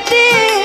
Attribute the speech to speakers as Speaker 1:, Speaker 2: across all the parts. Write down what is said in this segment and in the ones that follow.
Speaker 1: অনেক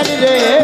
Speaker 1: দয়াল রে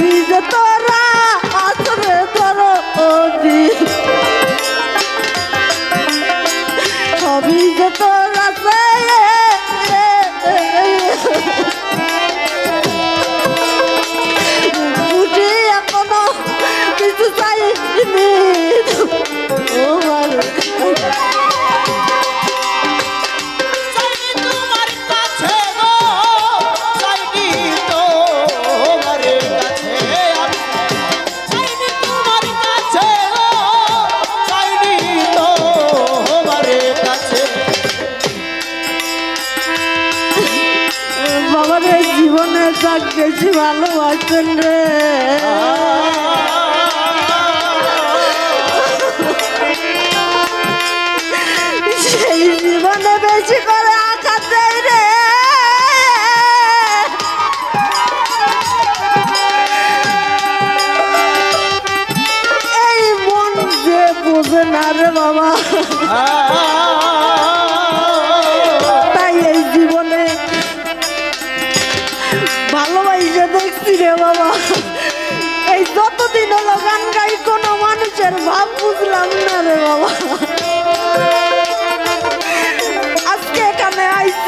Speaker 1: vida toda. অনেক বেশি ভালোবাসেন রে। সেই জীবনে বেশি করে আঘাত দেয় রে। এই মন যে বোঝে না রে বাবা। হ্যাঁ, হ্যাঁ।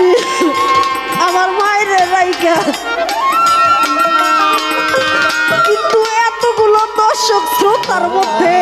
Speaker 1: গেছি আমার মায়ের রাইকা কিন্তু এতগুলো দর্শক শ্রোতার মধ্যে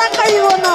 Speaker 1: পাতা খাইব না।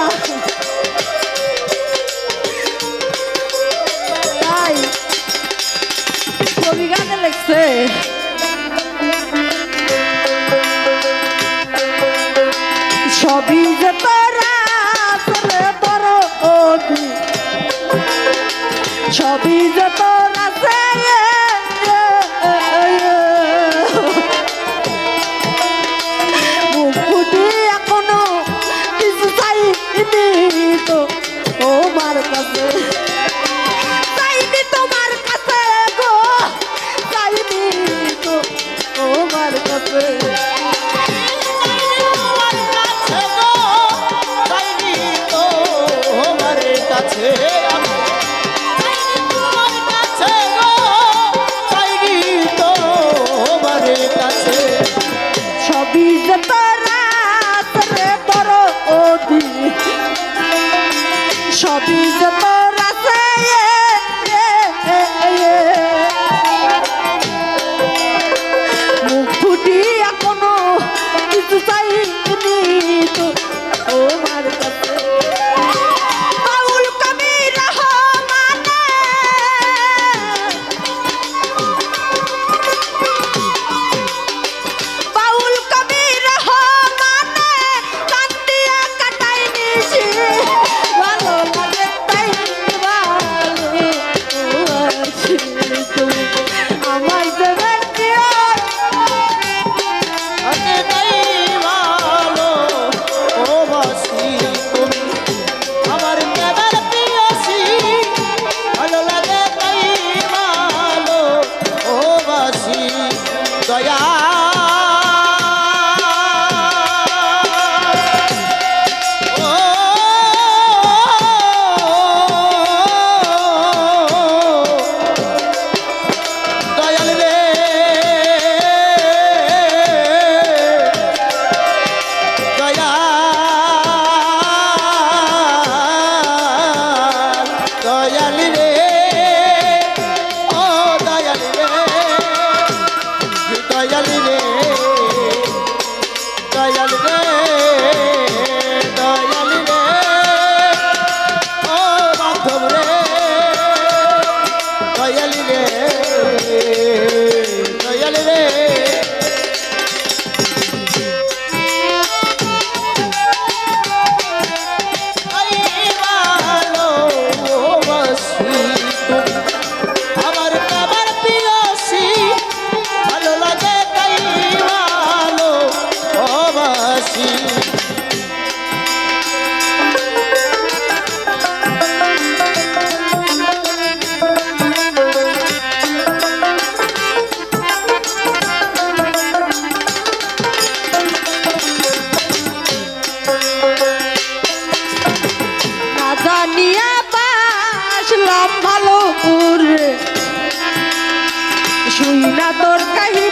Speaker 1: তোর কাহিনী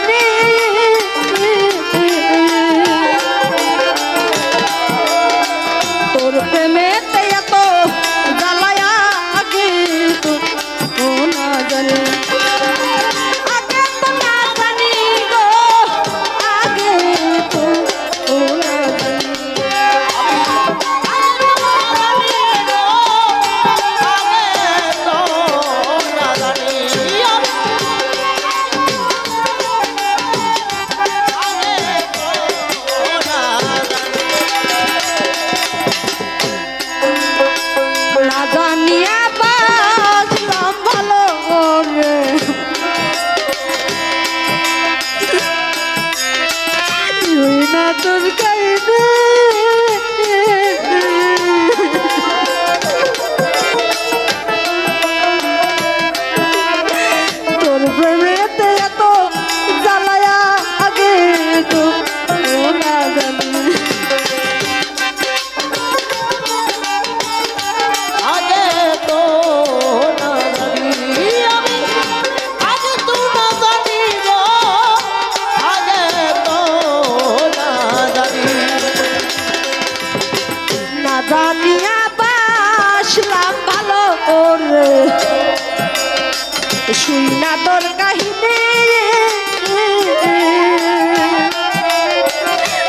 Speaker 1: তোর কাহিনী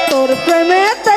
Speaker 1: তোর প্রেমেতে